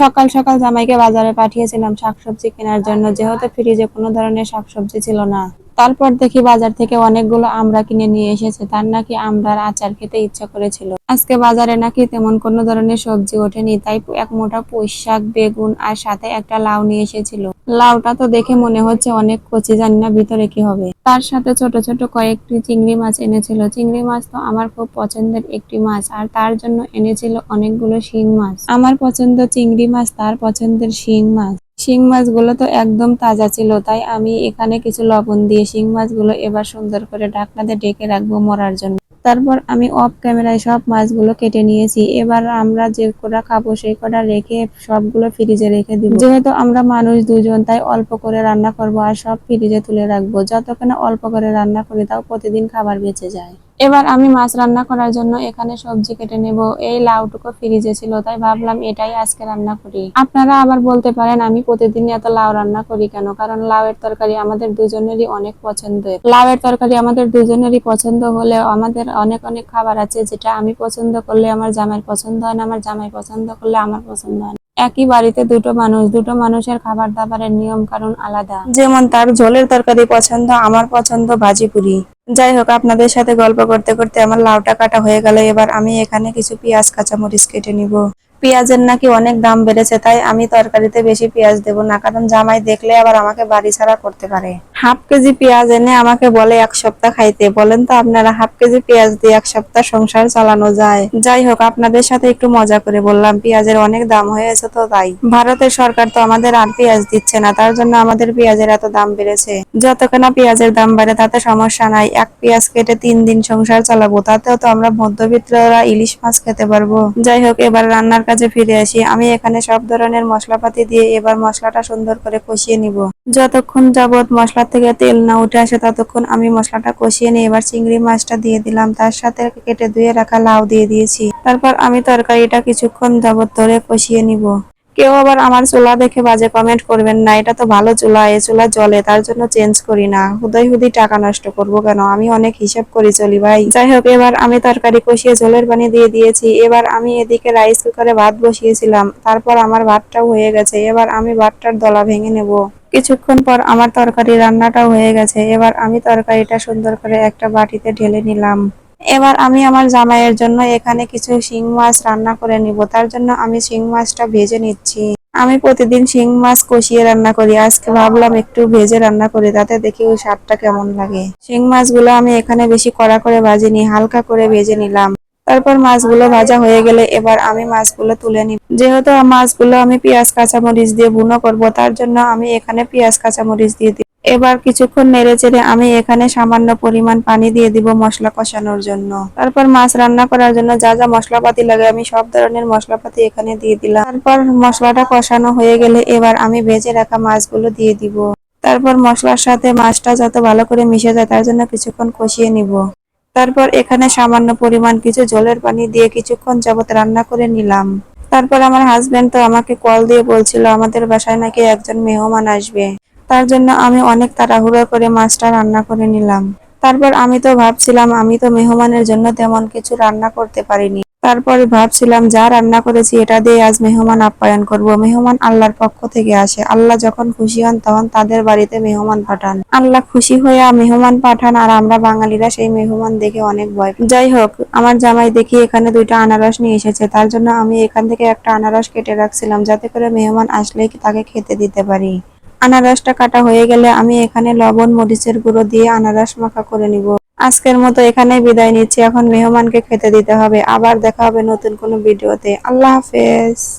সকাল সকাল জামাইকে বাজারে পাঠিয়েছিলাম শাকসবজি কেনার জন্য, যেহেতু ফ্রিজে কোনো ধরনের শাকসবজি ছিল না। তারপর দেখি বাজার থেকে অনেকগুলো আমরা কিনে নিয়ে এসেছে, তার নাকি আমরার আচার খেতে ইচ্ছা করেছিল। আজকে বাজারে নাকি তেমন কোনো ধরনের সবজি ওঠেনি, তাই এক মোটা পুঁই শাক বেগুন আর সাথে একটা লাউ নিয়ে এসেছিল। লাউটা তো দেখে মনে হচ্ছে অনেক কচি, জানি না ভিতরে কি হবে। তার সাথে ছোট ছোট কয়েকটি চিংড়ি মাছ এনেছিল। চিংড়ি মাছ তো আমার খুব পছন্দের একটি মাছ, আর তার জন্য এনেছিল অনেকগুলো শিং মাছ। আমার পছন্দ চিংড়ি মাছ, তার পছন্দের শিং মাছ। শিং মাছগুলো তো একদম তাজা ছিল, তাই আমি এখানে কিছু লবণ দিয়ে শিং মাছগুলো এবার সুন্দর করে ঢাকনাতে ডেকে রাখব মরার জন্য। তারপর আমি অফ ক্যামেরায় সব মাছগুলো কেটে নিয়েছি। এবার আমরা যে কটা খাব সেই কটা রেখে সবগুলো ফ্রিজে রেখে দিব। যেহেতু আমরা মানুষ দুজন, তাই অল্প করে রান্না করব আর সব ফ্রিজে তুলে রাখব। যতক্ষণ অল্প করে রান্না করি, তাও প্রতিদিন খাবার বেঁচে যায়। এবার আমি মাছ রান্না করার জন্য এখানে সবজি কেটে নেব। এই লাউটুকু ফ্রিজে ছিল, তাই ভাবলাম এটাই আজকে রান্না করি। আপনারা আবার বলতে পারেন, আমি প্রতিদিন এত লাউ রান্না করি কেন? কারণ লাউয়ের তরকারি আমাদের দুজনেরই অনেক পছন্দের। লাউয়ের তরকারি আমাদের দুজনেরই পছন্দ হলেও আমাদের অনেক অনেক খাবার আছে যেটা আমি পছন্দ করলে আমার জামাই পছন্দ হয় না, আমার জামাই পছন্দ করলে আমার পছন্দ হয় একই বাড়িতে দুটো মানুষ, দুটো মানুষের খাবার দাবারের নিয়ম কারণ আলাদা। যেমন তার ঝোলের তরকারি পছন্দ, আমার পছন্দ ভাজি পুরি। যাই হোক, আপনাদের সাথে গল্প করতে করতে আমার লাউটা কাটা হয়ে গেল। এবার আমি এখানে কিছু পেঁয়াজ, কাঁচামরিচ কেটে নিব। পেঁয়াজের নাকি অনেক দাম বেড়েছে, তাই আমি তরকারিতে বেশি পেঁয়াজ দেবো না, কারণ জামাই দেখলে আবার আমাকে বাড়ি ছাড়া করতে পারে। হাফ কেজি পেঁয়াজ এনে আমাকে বলে এক সপ্তাহ খাইতে। বলেন তো আপনারা হাফ কেজি পেঁয়াজ দিয়ে এক সপ্তাহ সংসার চালানো যায়। যাই হোক, আপনাদের সাথে একটু মজা করে বললাম, পেঁয়াজের অনেক দাম হয়েছে তো তাই। ভারতের সরকার তো আমাদের আর পেঁয়াজ দিচ্ছে না, তার জন্য আমাদের পেঁয়াজের এত দাম বেড়েছে। যতক্ষণ পেঁয়াজের দাম বাড়ে, তাতে সমস্যা নাই। এক পেঁয়াজ কেটে তিন দিন সংসার চালাবো, তাতেও তো আমরা মধ্যবিত্তরা ইলিশ মাছ খেতে পারব। যাই হোক, এবার রান্নার কাজে ফিরে আসি। আমি এখানে সব ধরনের মশলাপাতি দিয়ে এবার মশলাটা সুন্দর করে কষিয়ে নিব। যতক্ষণ যাবত মশলা থেকে তেল না উঠে আসে, ততক্ষণ আমি মশলাটা কষিয়ে নিয়ে এবার চিংড়ি মাছটা দিয়ে দিলাম। তার সাথে কেটে ধুয়ে রাখা লাউ দিয়ে দিয়েছি। তারপর আমি তরকারিটা কিছুক্ষণ যাবত ধরে কষিয়ে নিব। কেউ আবার আমার চুলা দেখে বাজে কমেন্ট করবেন না, এটা তো ভালো চুলা, এ চুলা জলে তার জন্য চেঞ্জ করি না। হুদয় হুদি টাকা নষ্ট করব কেন? আমি অনেক হিসাব করি চলি ভাই। যাই হোক, এবার আমি তরকারি কষিয়ে ঝোলের পানি দিয়ে দিয়েছি। এবার আমি এদিকে রাইস কুকারে ভাত বসিয়েছিলাম। তারপর আমার ভাতটাও হয়ে গেছে। এবার আমি ভাতটার দলা ভেঙে নেব। কিছুক্ষণ পর আমার তরকারি রান্নাটাও হয়ে গেছে। এবার আমি তরকারিটা সুন্দর করে একটা বাটিতে ঢেলে নিলাম। এবার আমি আমার জামাইয়ের জন্য এখানে কিছু শিং মাছ রান্না করে নিব। তার জন্য আমি শিং মাছটা ভেজে নিচ্ছি। আমি প্রতিদিন শিং মাছ কষিয়ে রান্না করি। আজকে ভাবলাম একটু ভেজে রান্না করি, তাতে দেখি ওই স্বাদটা কেমন লাগে। শিং মাছগুলো আমি এখানে বেশি কড়া করে ভাজিনি, হালকা করে ভেজে নিলাম। তারপর মাছগুলো ভাজা হয়ে গেলে এবার আমি মাছগুলো তুলে নিব। যেহেতু মাছগুলো আমি পেঁয়াজ, কাঁচামরিচ দিয়ে বুনো করব, তার জন্য আমি এখানে পেঁয়াজ, কাঁচামরিচ দিয়ে দিই। এবার কিছুক্ষণ নেড়ে চেড়ে আমি এখানে সামান্য পরিমাণ পানি দিয়ে দিব মশলা কষানোর জন্য। তারপর মাছ রান্না করার জন্য যা যা মশলাপাতি লাগে আমি সব ধরনের মশলাপাতি এখানে দিয়ে দিলাম। তারপর মশলাটা কষানো হয়ে গেলে এবার আমি ভেজে রাখা মাছগুলো দিয়ে দিব। তারপর মশলার সাথে মাছটা যত ভালো করে মিশে যায় তার জন্য কিছুক্ষণ কষিয়ে নিব। তারপর এখানে সামান্য পরিমাণ কিছু জলের পানি দিয়ে কিছুক্ষণ যাবত রান্না করে নিলাম। তারপর আমার হাজবেন্ড তো আমাকে কল দিয়ে বলছিল, আমাদের বাসায় নাকি একজন মেহমান আসবে। তার জন্য আমি অনেক তাড়াহুড়ো করে মাছটা রান্না করে নিলাম। তারপর আমি তো ভাবছিলাম, আমি তো মেহমানের জন্য তেমন কিছু রান্না করতে পারিনি। তারপরে ভাবছিলাম, যা রান্না করেছি এটা দিয়ে আজ মেহমান আপ্যায়ন করব। মেহমান আল্লাহর পক্ষ থেকে আসে। আল্লাহ যখন খুশি হন তখন তাদের বাড়িতে মেহমান পাঠান। আল্লাহ খুশি হয়ে মেহমান পাঠান আর আমরা বাঙালিরা সেই মেহমান দেখে অনেক ভয় যাই হোক, আমার জামাই দেখি এখানে দুইটা আনারস নিয়ে এসেছে। তার জন্য আমি এখান থেকে একটা আনারস কেটে রাখছিলাম যাতে করে মেহমান আসলেই তাকে খেতে দিতে পারি। আনারসটা কাটা হয়ে গেলে আমি এখানে লবণ, মরিচের গুঁড়ো দিয়ে আনারস মাখা করে নিব। আজকের মতো এখানে বিদায় নিচ্ছি। এখন মেহমানকে খেতে দিতে হবে। আবার দেখা হবে নতুন কোনো ভিডিওতে। আল্লাহ হাফেজ।